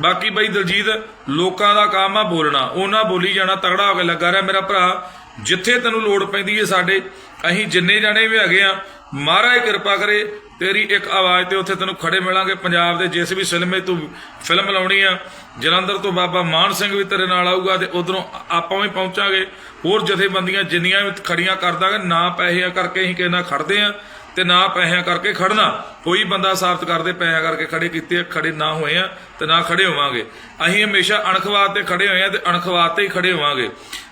ਬਾਕੀ ਬਈ ਦਲਜੀਤ, ਲੋਕਾਂ ਦਾ ਕੰਮ ਆ ਬੋਲਣਾ। ਉਹਨਾਂ ਬੋਲੀ ਜਾਣਾ, ਤਗੜਾ ਹੋ ਕੇ ਲੱਗਾ ਰਿਹਾ ਮੇਰਾ ਭਰਾ। ਜਿੱਥੇ ਤੈਨੂੰ ਲੋੜ ਪੈਂਦੀ ਹੈ ਸਾਡੇ, ਅਸੀਂ ਜਿੰਨੇ ਜਾਣੇ ਵੀ ਹੈਗੇ ਆ, ਮਹਾਰਾਜ ਕਿਰਪਾ ਕਰੇ, ਤੇਰੀ ਇੱਕ ਆਵਾਜ਼ ਤੇ ਉੱਥੇ ਤੈਨੂੰ ਖੜੇ ਮਿਲਾਂਗੇ। ਪੰਜਾਬ ਦੇ ਜਿਸ ਵੀ ਸਿਲਮੇ ਤੂੰ ਫਿਲਮ ਲਾਉਣੀ ਆ, ਜਲੰਧਰ ਤੋਂ ਬਾਬਾ ਮਾਨ ਸਿੰਘ ਵੀ ਤੇਰੇ ਨਾਲ ਆਊਗਾ ਤੇ ਉਧਰੋਂ ਆਪਾਂ ਵੀ ਪਹੁੰਚਾਂਗੇ। ਹੋਰ ਜਥੇਬੰਦੀਆਂ ਜਿੰਨੀਆਂ ਵੀ ਖੜੀਆਂ ਕਰ ਦਾਂਗੇ ਨਾ ਪੈਸਿਆਂ ਕਰਕੇ ਅਸੀਂ ਕਿਸੇ ਖੜਦੇ ਆ। ਤੇ ਨਾ ਪੈਸਿਆਂ ਕਰਕੇ ਖੜਨਾ। ਕੋਈ ਬੰਦਾ ਸਾਬਤ ਕਰਦੇ ਪੈਸਿਆਂ ਕਰਕੇ ਖੜੇ ਕੀਤੇ ਖੜੇ ਨਾ ਹੋਏ ਆ, ਤੇ ਨਾ ਖੜੇ ਹੋਵਾਂਗੇ। ਅਸੀਂ ਹਮੇਸ਼ਾ ਅਣਖਵਾਦ ਤੇ ਖੜੇ ਹੋਏ ਆ ਤੇ ਅਣਖਵਾਦ ਤੇ ਹੀ ਖੜੇ ਹੋਵਾਂਗੇ।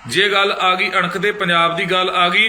ਜੇ ਗੱਲ ਆ ਗਈ ਅਣਖ ਤੇ ਪੰਜਾਬ ਦੀ ਗੱਲ ਆ ਗਈ,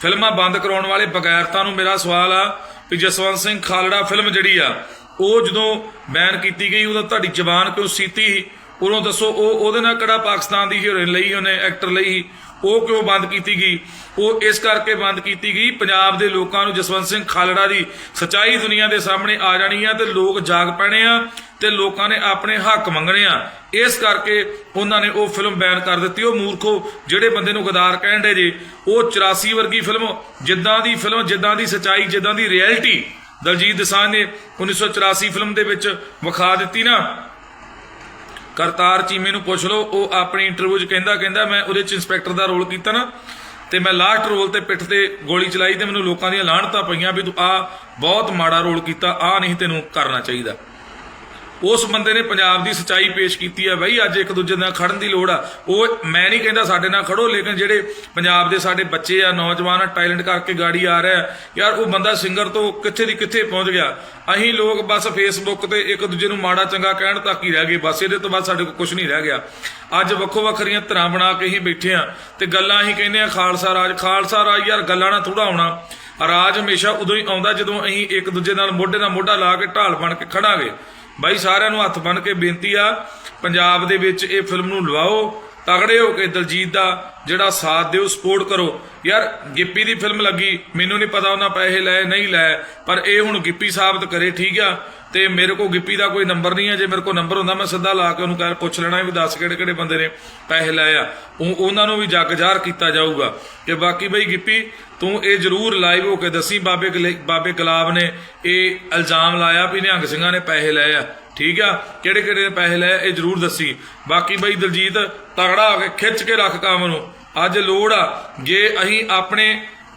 ਫਿਲਮਾਂ ਬੰਦ ਕਰਾਉਣ ਵਾਲੇ ਬਗੈਰਤਾ ਨੂੰ ਮੇਰਾ ਸਵਾਲ ਆ ਵੀ ਜਸਵੰਤ ਸਿੰਘ ਖਾਲੜਾ ਫਿਲਮ ਜਿਹੜੀ ਆ, ਉਹ ਜਦੋਂ ਬੈਨ ਕੀਤੀ ਗਈ, ਉਦੋਂ ਤੁਹਾਡੀ ਜ਼ਬਾਨ ਕਿਉਂ ਸੀਤੀ ਸੀ? ਉਦੋਂ ਦੱਸੋ, ਉਹ ਉਹਦੇ ਨਾਲ ਕਿਹੜਾ ਪਾਕਿਸਤਾਨ ਦੀ ਹੀਰੋਇਨ ਲਈ, ਉਹਨੇ ਐਕਟਰ ਲਈ ਉਹ ਕਿਉਂ ਬੰਦ ਕੀਤੀ ਗਈ? ਉਹ ਇਸ ਕਰਕੇ ਬੰਦ ਕੀਤੀ ਗਈ, ਪੰਜਾਬ ਦੇ ਲੋਕਾਂ ਨੂੰ ਜਸਵੰਤ ਸਿੰਘ ਖਾਲੜਾ ਦੀ ਸਚਾਈ ਦੁਨੀਆ ਦੇ ਸਾਹਮਣੇ ਆ ਜਾਣੀ ਆ ਤੇ ਲੋਕ ਜਾਗ ਪੈਣੇ ਆ ਤੇ ਲੋਕਾਂ ਨੇ ਆਪਣੇ ਹੱਕ ਮੰਗਣੇ ਆ। ਇਸ ਕਰਕੇ ਉਹਨਾਂ ਨੇ ਉਹ ਫਿਲਮ ਬੈਨ ਕਰ ਦਿੱਤੀ। ਉਹ ਮੂਰਖੋ, ਜਿਹੜੇ ਬੰਦੇ ਨੂੰ ਗਦਾਰ ਕਹਿਣ ਦੇ ਜੇ, ਉਹ 84 ਵਰਗੀ ਫਿਲਮ, ਜਿੱਦਾਂ ਦੀ ਫਿਲਮ, ਜਿੱਦਾਂ ਦੀ ਸਚਾਈ, ਜਿੱਦਾਂ ਦੀ ਰਿਐਲਿਟੀ। ਦਲਜੀਤ ਦਸਾਂਝ ਨੇ 1984 ਫਿਲਮ ਦੇ ਵਿੱਚ ਵਿਖਾ ਦਿੱਤੀ ਨਾ। ਕਰਤਾਰ ਚੀਮੇ ਨੂੰ ਪੁੱਛ ਲਓ, ਉਹ ਆਪਣੀ ਇੰਟਰਵਿਊ 'ਚ ਕਹਿੰਦਾ ਕਹਿੰਦਾ, ਮੈਂ ਉਹਦੇ 'ਚ ਇੰਸਪੈਕਟਰ ਦਾ ਰੋਲ ਕੀਤਾ ਨਾ ਤੇ ਮੈਂ ਲਾਸਟ ਰੋਲ ਤੇ ਪਿੱਠ ਤੇ ਗੋਲੀ ਚਲਾਈ ਤੇ ਮੈਨੂੰ ਲੋਕਾਂ ਦੀਆਂ ਲਾਹਣਤਾਂ ਪਈਆਂ ਵੀ ਤੂੰ ਆ ਬਹੁਤ ਮਾੜਾ ਰੋਲ ਕੀਤਾ ਆ ਨਹੀਂ ਤੈਨੂੰ ਕਰਨਾ ਚਾਹੀਦਾ। ਉਸ ਬੰਦੇ ਨੇ ਪੰਜਾਬ ਦੀ ਸਚਾਈ ਪੇਸ਼ ਕੀਤੀ ਹੈ, ਬਈ ਅੱਜ ਇੱਕ ਦੂਜੇ ਨਾਲ ਖੜਨ ਦੀ ਲੋੜ ਆ। ਉਹ ਮੈਂ ਨਹੀਂ ਕਹਿੰਦਾ ਸਾਡੇ ਨਾਲ ਖੜੋ, ਲੇਕਿਨ ਜਿਹੜੇ ਪੰਜਾਬ ਦੇ ਸਾਡੇ ਬੱਚੇ ਆ, ਨੌਜਵਾਨ ਟੈਲੈਂਟ ਕਰਕੇ ਗਾੜੀ ਆ ਰਿਹਾ ਯਾਰ ਉਹ ਬੰਦਾ ਸਿੰਗਰ ਤੋਂ ਕਿੱਥੇ ਦੀ ਕਿੱਥੇ ਪਹੁੰਚ ਗਿਆ? ਅਸੀਂ ਲੋਕ ਬਸ ਫੇਸਬੁੱਕ ਤੇ ਇੱਕ ਦੂਜੇ ਨੂੰ ਮਾੜਾ ਚੰਗਾ ਕਹਿਣ ਤੱਕ ਹੀ ਰਹਿ ਗਏ, ਬਸ ਇਹਦੇ ਤੋਂ ਬਾਅਦ ਸਾਡੇ ਕੋਲ ਕੁਝ ਨਹੀਂ ਰਹਿ ਗਿਆ। ਅੱਜ ਵੱਖੋ ਵੱਖਰੀਆਂ ਧਰਾਂ ਬਣਾ ਕੇ ਹੀ ਬੈਠੇ ਆ ਤੇ ਗੱਲਾਂ ਅਸੀਂ ਕਹਿੰਦੇ ਆ ਖਾਲਸਾ ਰਾਜ ਖਾਲਸਾ ਰਾਜ ਯਾਰ ਗੱਲਾਂ ਨਾਲ ਥੋੜਾ ਆਉਣਾ ਰਾਜ ਹਮੇਸ਼ਾ ਉਦੋਂ ਹੀ ਆਉਂਦਾ ਜਦੋਂ ਅਸੀਂ ਇੱਕ ਦੂਜੇ ਨਾਲ ਮੋਢੇ ਨਾਲ ਮੋਢਾ ਲਾ ਕੇ ਢਾਲ ਬਣ ਕੇ ਖੜਾਂਗੇ। ਬਾਈ ਸਾਰਿਆਂ ਨੂੰ ਹੱਥ ਬੰਨ ਕੇ ਬੇਨਤੀ ਆ, ਪੰਜਾਬ ਦੇ ਵਿੱਚ ਇਹ ਫਿਲਮ ਨੂੰ ਲਵਾਓ, ਤਗੜੇ ਹੋ ਕੇ ਦਲਜੀਤ ਦਾ ਜਿਹੜਾ ਸਾਥ ਦਿਓ ਸਪੋਰਟ ਕਰੋ। ਯਾਰ, ਗਿੱਪੀ ਦੀ ਫਿਲਮ ਲੱਗੀ, ਮੈਨੂੰ ਨਹੀਂ ਪਤਾ ਉਹਨਾਂ ਪੈਸੇ ਲਏ ਨਹੀਂ ਲਏ ਪਰ ਇਹ ਹੁਣ ਗਿੱਪੀ ਸਾਬਤ ਕਰੇ, ਠੀਕ ਆ? ਤੇ ਮੇਰੇ ਕੋਲ ਗਿੱਪੀ ਦਾ ਕੋਈ ਨੰਬਰ ਨਹੀਂ ਹੈ ਜੇ ਮੇਰੇ ਕੋਲ ਨੰਬਰ ਹੁੰਦਾ, ਮੈਂ ਸਿੱਧਾ ਲਾ ਕੇ ਉਹਨੂੰ ਕਹਿ, ਪੁੱਛ ਲੈਣਾ ਵੀ ਦੱਸ ਕਿਹੜੇ ਕਿਹੜੇ ਬੰਦੇ ਨੇ ਪੈਸੇ ਲਏ ਆ। ਉਹ ਉਹਨਾਂ ਨੂੰ ਵੀ ਜੱਗ ਜ਼ਾਹਰ ਕੀਤਾ ਜਾਊਗਾ। ਕਿ ਬਾਕੀ ਬਈ ਗਿੱਪੀ, ਤੂੰ ਇਹ ਜ਼ਰੂਰ ਲਾਈਵ ਹੋ ਕੇ ਦੱਸੀ, ਬਾਬੇ ਗਲੇ- ਬਾਬੇ ਗੁਲਾਬ ਨੇ ਇਹ ਇਲਜ਼ਾਮ ਲਾਇਆ ਵੀ ਨਿਹੰਗ ਸਿੰਘਾਂ ਨੇ ਪੈਸੇ ਲਏ ਆ। ਠੀਕ ਆ, ਕਿਹੜੇ ਕਿਹੜੇ ਪੈਸੇ ਲਏ, ਇਹ ਜ਼ਰੂਰ ਦੱਸੀ। ਬਾਕੀ ਬਈ ਦਲਜੀਤ, ਤਗੜਾ ਹੋ ਕੇ ਖਿੱਚ ਕੇ ਰੱਖ ਕੰਮ ਨੂੰ। ਅੱਜ ਲੋੜ ਆ, ਜੇ ਅਸੀਂ ਆਪਣੇ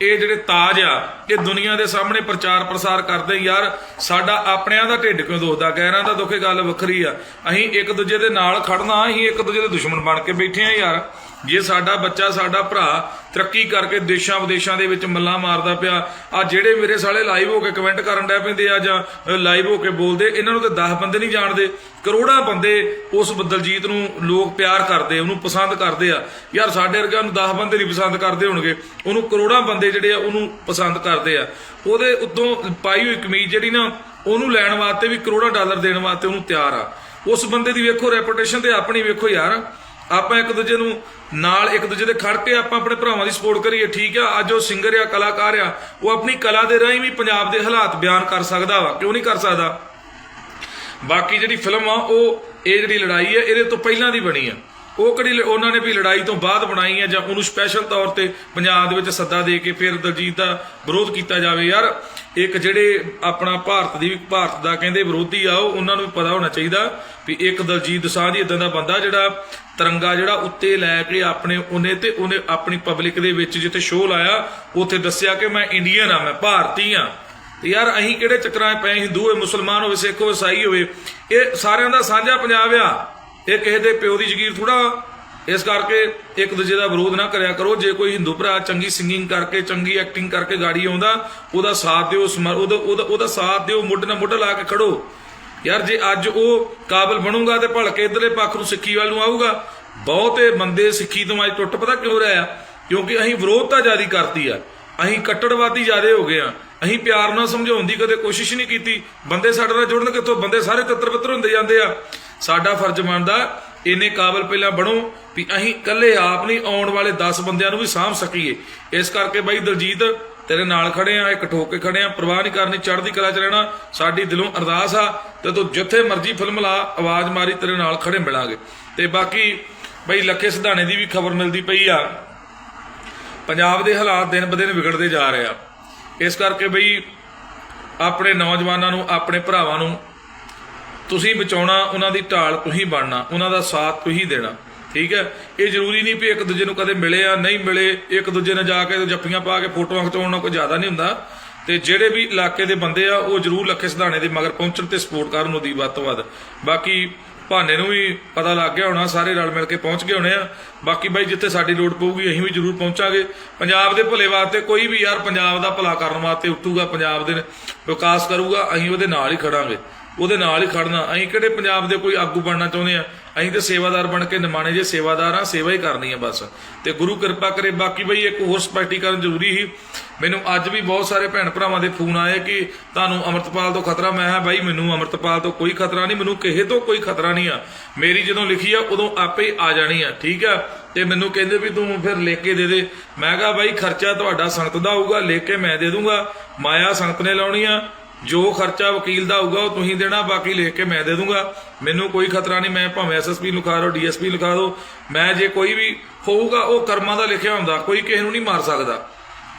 ਇਹ ਜਿਹੜੇ ਤਾਜ ਆ, ਇਹ ਦੁਨੀਆ ਦੇ ਸਾਹਮਣੇ ਪ੍ਰਚਾਰ ਪ੍ਰਸਾਰ ਕਰਦੇ ਯਾਰ, ਸਾਡਾ ਆਪਣਿਆਂ ਦਾ ਢਿੱਡ ਕਿਉਂ ਦੁਖਦਾ? ਗੈਰਾਂ ਦਾ ਦੁੱਖੇ ਗੱਲ ਵੱਖਰੀ ਆ। ਅਸੀਂ ਇੱਕ ਦੂਜੇ ਦੇ ਨਾਲ ਖੜਨਾ, ਅਸੀਂ ਇੱਕ ਦੂਜੇ ਦੇ ਦੁਸ਼ਮਣ ਬਣ ਕੇ ਬੈਠੇ ਆ ਯਾਰ। ਜੇ ਸਾਡਾ ਬੱਚਾ, ਸਾਡਾ ਭਰਾ ਤਰੱਕੀ ਕਰਕੇ ਦੇਸ਼ਾਂ ਵਿਦੇਸ਼ਾਂ ਦੇ ਵਿੱਚ ਮੱਲਾ ਮਾਰਦਾ ਪਿਆ, ਆ ਜਿਹੜੇ ਮੇਰੇ ਸਾਲੇ ਲਾਈਵ ਹੋ ਕੇ ਕਮੈਂਟ ਕਰਨ ਡੈ ਪੈਂਦੇ ਆ ਜਾਂ ਲਾਈਵ ਹੋ ਕੇ ਬੋਲਦੇ, ਇਹਨਾਂ ਨੂੰ ਤਾਂ 10 ਬੰਦੇ ਨਹੀਂ ਜਾਣਦੇ। ਕਰੋੜਾਂ ਬੰਦੇ ਉਸ ਬਦਲਜੀਤ ਨੂੰ ਲੋਕ ਪਿਆਰ ਕਰਦੇ, ਉਹਨੂੰ ਪਸੰਦ ਕਰਦੇ ਆ। ਯਾਰ ਸਾਡੇ ਵਰਗਿਆਂ ਨੂੰ 10 ਬੰਦੇ ਨਹੀਂ ਪਸੰਦ ਕਰਦੇ ਹੋਣਗੇ। ਉਹਨੂੰ ਕਰੋੜਾਂ ਬੰਦੇ ਜਿਹੜੇ ਆ, ਉਹਨੂੰ ਪਸੰਦ ਕਰਦੇ ਆ। ਉਹਦੇ ਉਦੋਂ ਪਾਈ ਹੋਈ ਕਮੀਜ਼ ਜਿਹੜੀ ਨਾ, ਉਹਨੂੰ ਲੈਣ ਵਾਸਤੇ ਵੀ ਕਰੋੜਾਂ ਡਾਲਰ ਦੇਣ ਵਾਸਤੇ ਉਹਨੂੰ ਤਿਆਰ ਆ। ਉਸ ਬੰਦੇ ਦੀ ਵੇਖੋ ਰੈਪੂਟੇਸ਼ਨ ਤੇ ਆਪਣੀ ਵੇਖੋ ਯਾਰ। ਆਪਾਂ ਇੱਕ ਦੂਜੇ ਨੂੰ ਨਾਲ ਇੱਕ ਦੂਜੇ ਦੇ ਖੜ ਕੇ ਆਪਾਂ ਆਪਣੇ ਭਰਾਵਾਂ ਦੀ ਸਪੋਰਟ ਕਰੀਏ, ਠੀਕ ਆ? ਅੱਜ ਉਹ ਸਿੰਗਰ ਆ, ਕਲਾਕਾਰ ਆ, ਉਹ ਆਪਣੀ ਕਲਾ ਦੇ ਰਾਹੀਂ ਵੀ ਪੰਜਾਬ ਦੇ ਹਾਲਾਤ ਬਿਆਨ ਕਰ ਸਕਦਾ ਵਾ। ਕਿਉਂ ਨਹੀਂ ਕਰ ਸਕਦਾ? ਬਾਕੀ ਜਿਹੜੀ ਫਿਲਮ ਆ, ਉਹ ਇਹ ਜਿਹੜੀ ਲੜਾਈ ਹੈ ਇਹਦੇ ਤੋਂ ਪਹਿਲਾਂ ਦੀ ਬਣੀ ਆ। ਉਹ ਕਿਹੜੀ ਉਹਨਾਂ ਨੇ ਵੀ ਲੜਾਈ ਤੋਂ ਬਾਅਦ ਬਣਾਈ ਹੈ ਜਾਂ ਉਹਨੂੰ ਸਪੈਸ਼ਲ ਤੌਰ ਤੇ ਪੰਜਾਬ ਦੇ ਵਿੱਚ ਸੱਦਾ ਦੇ ਕੇ ਫਿਰ ਦਲਜੀਤ ਦਾ ਵਿਰੋਧ ਕੀਤਾ ਜਾਵੇ। ਯਾਰ ਇੱਕ ਜਿਹੜੇ ਆਪਣਾ ਭਾਰਤ ਦੀ, ਭਾਰਤ ਦਾ ਕਹਿੰਦੇ ਵਿਰੋਧੀ ਆ, ਉਹ ਉਹਨਾਂ ਨੂੰ ਵੀ ਪਤਾ ਹੋਣਾ ਚਾਹੀਦਾ ਵੀ ਇੱਕ ਦਲਜੀਤ ਦਸਾਂਝ ਇਦਾਂ ਦਾ ਬੰਦਾ ਜਿਹੜਾ ਤਿਰੰਗਾ ਜਿਹੜਾ ਉੱਤੇ ਲੈ ਕੇ ਆਪਣੇ ਉਹਨੇ ਤੇ ਉਹਨੇ ਆਪਣੀ ਪਬਲਿਕ ਦੇ ਵਿੱਚ ਜਿੱਥੇ ਸ਼ੋਅ ਲਾਇਆ, ਉੱਥੇ ਦੱਸਿਆ ਕਿ ਮੈਂ ਇੰਡੀਅਨ ਆ, ਮੈਂ ਭਾਰਤੀ ਆ। ਤੇ ਯਾਰ ਅਸੀਂ ਕਿਹੜੇ ਚੱਕਰਾਂ 'ਚ ਪਏ ਹਿੰਦੂ ਹੋਵੇ ਮੁਸਲਮਾਨ ਹੋਵੇ, ਸਿੱਖ ਹੋਵੇ ਈਸਾਈ ਹੋਵੇ, ਇਹ ਸਾਰਿਆਂ ਦਾ ਸਾਂਝਾ ਪੰਜਾਬ ਆ। ਇਹ ਕਿਸੇ ਦੇ ਪਿਓ ਦੀ ਜ਼ਗੀਰ ਥੋੜਾ ਇਸ ਕਰਕੇ ਇੱਕ ਦੂਜੇ ਦਾ ਵਿਰੋਧ ਨਾ ਕਰਿਆ ਕਰੋ। ਜੇ ਕੋਈ ਹਿੰਦੂ ਭਰਾ ਚੰਗੀ ਸਿੰਗਿੰਗ ਕਰਕੇ, ਚੰਗੀ ਐਕਟਿੰਗ ਕਰਕੇ ਗਾੜੀ ਆਉਂਦਾ, ਉਹਦਾ ਸਾਥ ਦਿਓ, ਸਮਰ- ਉਹਦਾ ਉਹਦਾ ਉਹਦਾ ਸਾਥ ਦਿਓ, ਮੁੱਢ ਨਾਲ ਮੁੱਢ ਲਾ ਕੇ ਖੜੋ। ਯਾਰ ਜੇ ਅੱਜ ਉਹ ਕਾਬਲ ਬਣੂਗਾ ਤੇ ਭਲਕੇ ਇਧਰਲੇ ਪੱਖ ਨੂੰ ਸਿੱਖੀ ਵੱਲ ਨੂੰ ਆਊਗਾ। ਬਹੁਤੇ ਬੰਦੇ ਸਿੱਖੀ ਤੋਂ ਅੱਜ ਟੁੱਟ ਪਤਾ ਕਿਉਂ ਰਿਹਾ ਕਿਉਂਕਿ ਅਸੀਂ ਵਿਰੋਧਤਾ ਜ਼ਿਆਦੀ ਕਰਤੀ ਆ। ਅਸੀਂ ਕੱਟੜਵਾਦੀ ਜ਼ਿਆਦੇ ਹੋ ਗਏ ਆ। ਅਸੀਂ ਪਿਆਰ ਨਾਲ ਸਮਝਾਉਣ ਦੀ ਕਦੇ ਕੋਸ਼ਿਸ਼ ਨਹੀਂ ਕੀਤੀ। ਬੰਦੇ ਸਾਡੇ ਨਾਲ ਜੁੜਨ ਕਿੱਥੋਂ? ਬੰਦੇ ਸਾਰੇ ਤਿੱਤਰ ਬਿੱਤਰ ਹੁੰਦੇ ਜਾਂਦੇ ਆ। ਸਾਡਾ ਫਰਜ਼ ਬਣਦਾ ਇੰਨੇ ਕਾਬਲ ਪਹਿਲਾਂ ਬਣੋ ਵੀ ਅਸੀਂ ਇਕੱਲੇ ਆਪ ਨਹੀਂ, ਆਉਣ ਵਾਲੇ 10 ਬੰਦਿਆਂ ਨੂੰ ਵੀ ਸਾਂਭ ਸਕੀਏ। ਇਸ ਕਰਕੇ ਬਾਈ ਦਲਜੀਤ, ਤੇਰੇ ਨਾਲ ਖੜੇ ਆ ਇੱਕ ਠੋਕ ਕੇ ਖੜੇ ਆ, ਪ੍ਰਵਾਹ ਨਹੀਂ ਕਰਨੀ, ਚੜ੍ਹਦੀ ਕਲਾ ਚ ਰਹਿਣਾ, ਸਾਡੀ ਦਿਲੋਂ ਅਰਦਾਸ ਆ, ਤੇ ਤੂੰ ਜਿੱਥੇ ਮਰਜ਼ੀ ਫਿਲਮ ਲਾ, ਆਵਾਜ਼ ਮਾਰੀ, ਤੇਰੇ ਨਾਲ ਖੜੇ ਮਿਲਾਂਗੇ। ਤੇ ਬਾਕੀ ਬਈ ਲੱਖੇ ਸਿਧਾਣੇ ਦੀ ਵੀ ਖਬਰ ਮਿਲਦੀ ਪਈ ਆ। ਪੰਜਾਬ ਦੇ ਹਾਲਾਤ ਦਿਨ ਬ ਦਿਨ ਵਿਗੜਦੇ ਜਾ ਰਹੇ ਆ। ਇਸ ਕਰਕੇ ਬਈ ਆਪਣੇ ਨੌਜਵਾਨਾਂ ਨੂੰ, ਆਪਣੇ ਭਰਾਵਾਂ ਨੂੰ ਤੁਸੀਂ ਬਚਾਉਣਾ, ਉਹਨਾਂ ਦੀ ਢਾਲ ਤੁਸੀਂ ਬਣਨਾ, ਉਹਨਾਂ ਦਾ ਸਾਥ ਤੁਸੀਂ ਦੇਣਾ। ਠੀਕ ਹੈ? ਇਹ ਜ਼ਰੂਰੀ ਨਹੀਂ ਵੀ ਇੱਕ ਦੂਜੇ ਨੂੰ ਕਦੇ ਮਿਲੇ ਆ ਨਹੀਂ ਮਿਲੇ, ਇੱਕ ਦੂਜੇ ਨਾਲ ਜਾ ਕੇ ਜੱਫੀਆਂ ਪਾ ਕੇ ਫੋਟੋਆਂ ਖਿਚਾਉਣ ਨਾਲ ਕੋਈ ਜ਼ਿਆਦਾ ਨਹੀਂ ਹੁੰਦਾ। ਤੇ ਜਿਹੜੇ ਵੀ ਇਲਾਕੇ ਦੇ ਬੰਦੇ ਆ, ਉਹ ਜ਼ਰੂਰ ਲੱਖੇ ਸਿਧਾਣੇ ਦੇ ਮਗਰ ਪਹੁੰਚਣ ਤੇ ਸਪੋਰਟ ਕਰਨ ਉਹਦੀ ਵੱਧ ਤੋਂ ਵੱਧ। ਬਾਕੀ ਭਾਨੇ ਨੂੰ ਵੀ ਪਤਾ ਲੱਗ ਗਿਆ ਹੋਣਾ, ਸਾਰੇ ਰਲ ਮਿਲ ਕੇ ਪਹੁੰਚ ਗਏ ਹੋਣੇ ਆ। ਬਾਕੀ ਬਾਈ, ਜਿੱਥੇ ਸਾਡੀ ਲੋੜ ਪਊਗੀ, ਅਸੀਂ ਵੀ ਜ਼ਰੂਰ ਪਹੁੰਚਾਂਗੇ। ਪੰਜਾਬ ਦੇ ਭਲੇ ਵਾਸਤੇ ਕੋਈ ਵੀ ਯਾਰ ਪੰਜਾਬ ਦਾ ਭਲਾ ਕਰਨ ਵਾਸਤੇ ਉੱਠੂਗਾ, ਪੰਜਾਬ ਦੇ ਵਿਕਾਸ ਕਰੂਗਾ, ਅਸੀਂ ਉਹਦੇ ਨਾਲ ਹੀ ਖੜਾਂਗੇ। ਉਹਦੇ ਨਾਲ ਹੀ ਖੜਨਾ। ਅਸੀਂ ਕਿਹੜੇ ਪੰਜਾਬ ਦੇ ਕੋਈ ਆਗੂ ਬਣਨਾ ਚਾਹੁੰਦੇ ਆ? ਅਸੀਂ ਤੇ ਸੇਵਾਦਾਰ ਬਣ ਕੇ ਨਿਮਾਣੇ ਜੇ ਸੇਵਾਦਾਰ ਆ, ਸੇਵਾ ਹੀ ਕਰਨੀ ਆ ਬਸ। ਤੇ ਗੁਰੂ ਕਿਰਪਾ ਕਰੇ। ਬਾਕੀ ਬਈ ਇੱਕ ਹੋਰ ਸਪਸ਼ਟੀਕਰਨ ਜ਼ਰੂਰੀ ਸੀ। ਮੈਨੂੰ ਅੱਜ ਵੀ ਬਹੁਤ ਸਾਰੇ ਭੈਣ ਭਰਾਵਾਂ ਦੇ ਫੋਨ ਆਏ ਕਿ ਤੁਹਾਨੂੰ ਅਮਰਤਪਾਲ ਤੋਂ ਖਤਰਾ। ਮੈਂ ਹਾਂ ਬਾਈ, ਮੈਨੂੰ ਅਮਰਤਪਾਲ ਤੋਂ ਕੋਈ ਖਤਰਾ ਨਹੀਂ, ਮੈਨੂੰ ਕਿਸੇ ਤੋਂ ਕੋਈ ਖਤਰਾ ਨਹੀਂ ਆ। ਮੇਰੀ ਜਦੋਂ ਲਿਖੀ ਆ, ਉਦੋਂ ਆਪੇ ਹੀ ਆ ਜਾਣੀ ਆ, ਠੀਕ ਆ? ਤੇ ਮੈਨੂੰ ਕਹਿੰਦੇ ਵੀ ਤੂੰ ਫਿਰ ਲਿਖ ਕੇ ਦੇ ਦੇ। ਮੈਂ ਕਿਹਾ, ਬਾਈ, ਖਰਚਾ ਤੁਹਾਡਾ ਸੰਗਤ ਦਾ ਹੋਊਗਾ ਲਿਖ ਕੇ ਮੈਂ ਦੇ ਦੂੰਗਾ। ਮਾਇਆ ਸੰਗਤ ਨੇ ਲਾਉਣੀ ਆ। ਜੋ ਖਰਚਾ ਵਕੀਲ ਦਾ ਹੋਊਗਾ, ਉਹ ਤੁਸੀਂ ਦੇਣਾ, ਬਾਕੀ ਲਿਖ ਕੇ ਮੈਂ ਦੇ ਦੂੰਗਾ। ਮੈਨੂੰ ਕੋਈ ਖਤਰਾ ਨਹੀਂ, ਮੈਂ ਭਾਵੇਂ ਐਸਐਸਪੀ ਲਿਖਾ ਦਿਓ ਡੀਐਸਪੀ ਲਿਖਾ ਦਿਓ ਮੈਂ ਜੇ ਕੋਈ ਵੀ ਹੋਊਗਾ, ਉਹ ਕਰਮਾਂ ਦਾ ਲਿਖਿਆ ਹੁੰਦਾ, ਕੋਈ ਕਿਸੇ ਨੂੰ ਨਹੀਂ ਮਾਰ ਸਕਦਾ।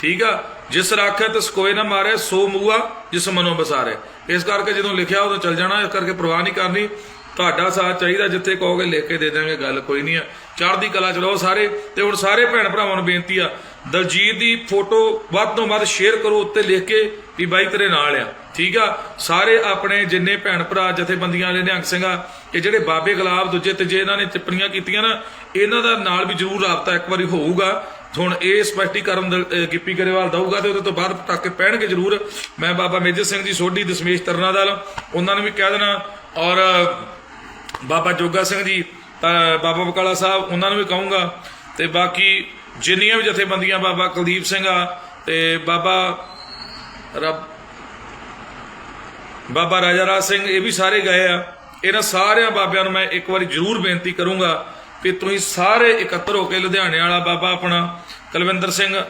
ਠੀਕ ਆ? ਜਿਸ ਰਾਖੇ ਤੇ ਸਕੋਏ ਨਾ ਮਾਰੇ, ਸੋ ਮੂਆ ਜਿਸ ਮਨੋਂ ਬਸਾਰੇ। ਇਸ ਕਰਕੇ ਜਦੋਂ ਲਿਖਿਆ, ਉਦੋਂ ਚੱਲ ਜਾਣਾ, ਇਸ ਕਰਕੇ ਪ੍ਰਵਾਹ ਨਹੀਂ ਕਰਨੀ। ਤੁਹਾਡਾ ਸਾਥ ਚਾਹੀਦਾ, ਜਿੱਥੇ ਕਹੋਗੇ ਲਿਖ ਕੇ ਦੇ ਦਾਂਗੇ ਗੱਲ ਕੋਈ ਨਹੀਂ ਆ। ਚੜ੍ਹਦੀ ਕਲਾ ਚਲਾਓ ਸਾਰੇ, ਤੇ ਹੁਣ ਸਾਰੇ ਭੈਣ ਭਰਾਵਾਂ ਨੂੰ ਬੇਨਤੀ ਆ, ਦਲਜੀਤ ਦੀ ਫੋਟੋ ਵੱਧ ਤੋਂ ਵੱਧ ਸ਼ੇਅਰ ਕਰੋ, ਉੱਤੇ ਲਿਖ ਕੇ, ਵੀ ਬਾਈ ਤੇਰੇ ਨਾਲ ਆ। ਠੀਕ ਆ? ਸਾਰੇ ਆਪਣੇ ਜਿੰਨੇ ਭੈਣ ਭਰਾ, ਜਥੇਬੰਦੀਆਂ ਵਾਲੇ, ਨਿਹੰਗ ਸਿੰਘਾ ਇਹ ਜਿਹੜੇ ਬਾਬੇ ਗੁਲਾਬ ਦੂਜੇ ਤੀਜੇ ਇਹਨਾਂ ਨੇ ਟਿੱਪਣੀਆਂ ਕੀਤੀਆਂ ਨਾ, ਇਹਨਾਂ ਦਾ ਨਾਲ ਵੀ ਜ਼ਰੂਰ ਰਾਬਤਾ ਇੱਕ ਵਾਰੀ ਹੋਊਗਾ। ਹੁਣ ਇਹ ਸਪਸ਼ਟੀਕਰਨ ਦ- ਗਿੱਪੀ ਗਰੇਵਾਲ ਦਊਗਾ ਤੇ ਉਹਦੇ ਤੋਂ ਬਾਅਦ ਟੱਕ ਪੈਣਗੇ ਜ਼ਰੂਰ। ਮੈਂ ਬਾਬਾ ਮੇਜਰ ਸਿੰਘ ਜੀ ਸੋਢੀ, ਦਸ਼ਮੇਸ਼ ਤਰਨਾ ਦਲ, ਉਹਨਾਂ ਨੂੰ ਵੀ ਕਹਿ ਦੇਣਾ ਔਰ ਬਾਬਾ ਜੋਗਾ ਸਿੰਘ ਜੀ ਬਾਬਾ ਬਕਾਲਾ ਸਾਹਿਬ, ਉਹਨਾਂ ਨੂੰ ਵੀ ਕਹੂੰਗਾ। ਤੇ ਬਾਕੀ ਜਿੰਨੀਆਂ ਵੀ ਜਥੇਬੰਦੀਆਂ, ਬਾਬਾ ਕੁਲਦੀਪ ਸਿੰਘ ਆ, ਤੇ ਬਾਬਾ ਰੱਬ ਬਾਬਾ ਰਾਜਾ ਰਾਜ ਸਿੰਘ ਇਹ ਵੀ ਸਾਰੇ ਗਏ ਆ। ਇਹਨਾਂ ਸਾਰਿਆਂ ਬਾਬਿਆਂ ਨੂੰ ਮੈਂ ਇੱਕ ਵਾਰੀ ਜ਼ਰੂਰ ਬੇਨਤੀ ਕਰੂੰਗਾ ਕਿ ਤੁਸੀਂ ਸਾਰੇ ਇਕੱਤਰ ਹੋ ਕੇ ਲੁਧਿਆਣੇ ਵਾਲਾ ਬਾਬਾ ਆਪਣਾ, ਕੁਲਵਿੰਦਰ ਸਿੰਘ,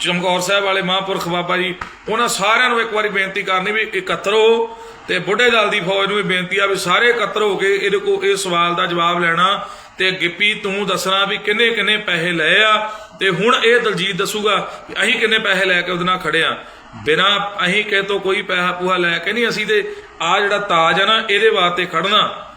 ਚਮਕੌਰ ਸਾਹਿਬ ਵਾਲੇ ਮਹਾਂਪੁਰਖ ਬਾਬਾ ਜੀ, ਉਹਨਾਂ ਸਾਰਿਆਂ ਨੂੰ ਇੱਕ ਵਾਰੀ ਬੇਨਤੀ ਕਰਨੀ ਵੀ ਇਕੱਤਰ ਹੋ ਤੇ ਬੁੱਢੇ ਦਲ ਦੀ ਫੌਜ ਨੂੰ ਵੀ ਬੇਨਤੀ ਆ ਵੀ ਸਾਰੇ ਇਕੱਤਰ ਹੋ ਕੇ ਇਹਦੇ ਕੋ ਇਹ ਸਵਾਲ ਦਾ ਜਵਾਬ ਲੈਣਾ ਤੇ ਗਿੱਪੀ ਤੂੰ ਦੱਸਣਾ ਵੀ ਕਿੰਨੇ ਕਿੰਨੇ ਪੈਸੇ ਲਏ ਆ ਤੇ ਹੁਣ ਇਹ ਦਲਜੀਤ ਦੱਸੂਗਾ ਕਿ ਅਸੀਂ ਕਿੰਨੇ ਪੈਸੇ ਲੈ ਕੇ ਉਹਦੇ ਨਾਲ ਖੜੇ ਆ। ਬਿਨਾ ਅਸੀਂ ਕਿਸੇ ਤੋਂ ਕੋਈ ਪੈਸਾ ਪੂਹਾ ਲੈ ਕੇ ਨਹੀਂ, ਅਸੀਂ ਤੇ ਆ ਜਿਹੜਾ ਤਾਜ ਆ ਨਾ, ਇਹਦੇ ਵਾਸਤੇ ਖੜਨਾ।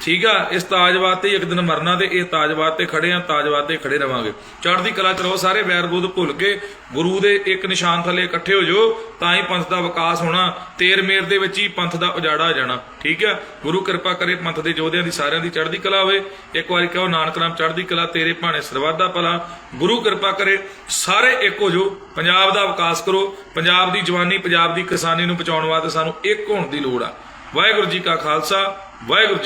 ਠੀਕ ਆ, ਇਸ ਤਾਜ ਵਾਸਤੇ ਹੀ ਇੱਕ ਦਿਨ ਮਰਨਾ ਤੇ ਇਹ ਤਾਜ ਵਾਸਤੇ ਖੜੇ ਆ, ਤਾਜ ਵਾਸਤੇ ਖੜੇ ਰਵਾਂਗੇ। ਚੜ੍ਹਦੀ ਕਲਾ ਚ ਰਹੋ ਸਾਰੇ, ਵੈਰ ਬੁੱਧ ਭੁੱਲ ਕੇ ਗੁਰੂ ਦੇ ਇੱਕ ਨਿਸ਼ਾਨ ਥੱਲੇ ਇਕੱਠੇ ਹੋ ਜਾਓ, ਤਾਂ ਹੀ ਪੰਥ ਦਾ ਵਿਕਾਸ ਹੋਣਾ, ਤੇਰ ਮੇਰ ਦੇ ਵਿੱਚ ਹੀ ਪੰਥ ਦਾ ਉਜਾੜਾ ਆ ਜਾਣਾ। ਠੀਕ ਆ, ਗੁਰੂ ਕਿਰਪਾ ਕਰੇ ਪੰਥ ਦੇ ਯੋਧਿਆਂ ਦੀ, ਸਾਰਿਆਂ ਦੀ ਚੜ੍ਹਦੀ ਕਲਾ ਹੋਵੇ। ਇੱਕ ਵਾਰੀ ਕਹੋ, ਨਾਨਕ ਨਾਮ ਚੜ੍ਹਦੀ ਕਲਾ, ਤੇਰੇ ਭਾਣੇ ਸਰਬੱਤ ਦਾ ਭਲਾ। ਗੁਰੂ ਕਿਰਪਾ ਕਰੇ ਸਾਰੇ ਇੱਕ ਹੋ ਜਾਓ, ਪੰਜਾਬ ਦਾ ਵਿਕਾਸ ਕਰੋ। ਪੰਜਾਬ ਦੀ ਜਵਾਨੀ, ਪੰਜਾਬ ਦੀ ਕਿਸਾਨੀ ਨੂੰ ਬਚਾਉਣ ਵਾਸਤੇ ਸਾਨੂੰ ਇੱਕ ਹੋਣ ਦੀ ਲੋੜ ਆ। ਵਾਹਿਗੁਰੂ ਜੀ ਕਾ ਖਾਲਸਾ, ਵਾਹਿਗੁਰੂ ਜੀ